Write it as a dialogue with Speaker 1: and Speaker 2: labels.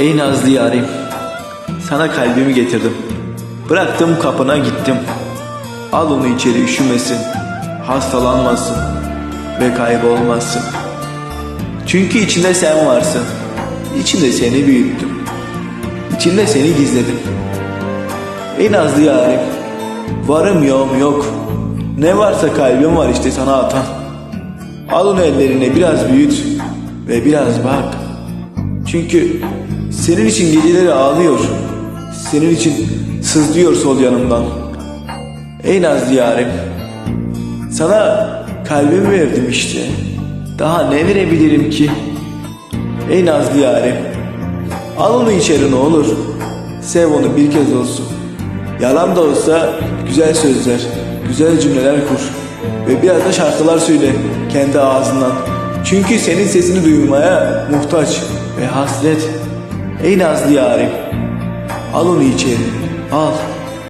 Speaker 1: Ey nazlı yarim, sana kalbimi getirdim. Bıraktım kapına gittim. Al onu içeri üşümesin, hastalanmasın ve kaybolmasın. Çünkü içinde sen varsın. İçinde seni büyüttüm. İçinde seni gizledim. Ey nazlı yarim, varım yoğum yok. Ne varsa kalbim var işte sana atan. Al onu ellerine biraz büyüt ve biraz bak. Çünkü senin için geceleri ağlıyor. Senin için sızlıyor sol yanımdan. Ey nazlı yarim. Sana kalbimi verdim işte. Daha ne verebilirim ki? Ey nazlı yarim. Al onu içeri ne olur. Sev onu bir kez olsun. Yalan da olsa güzel sözler, güzel cümleler kur. Ve biraz da şarkılar söyle kendi ağzından. Çünkü senin sesini duymaya muhtaç ve hasret. Ey nazlı yarim. Al onu içeri. Al.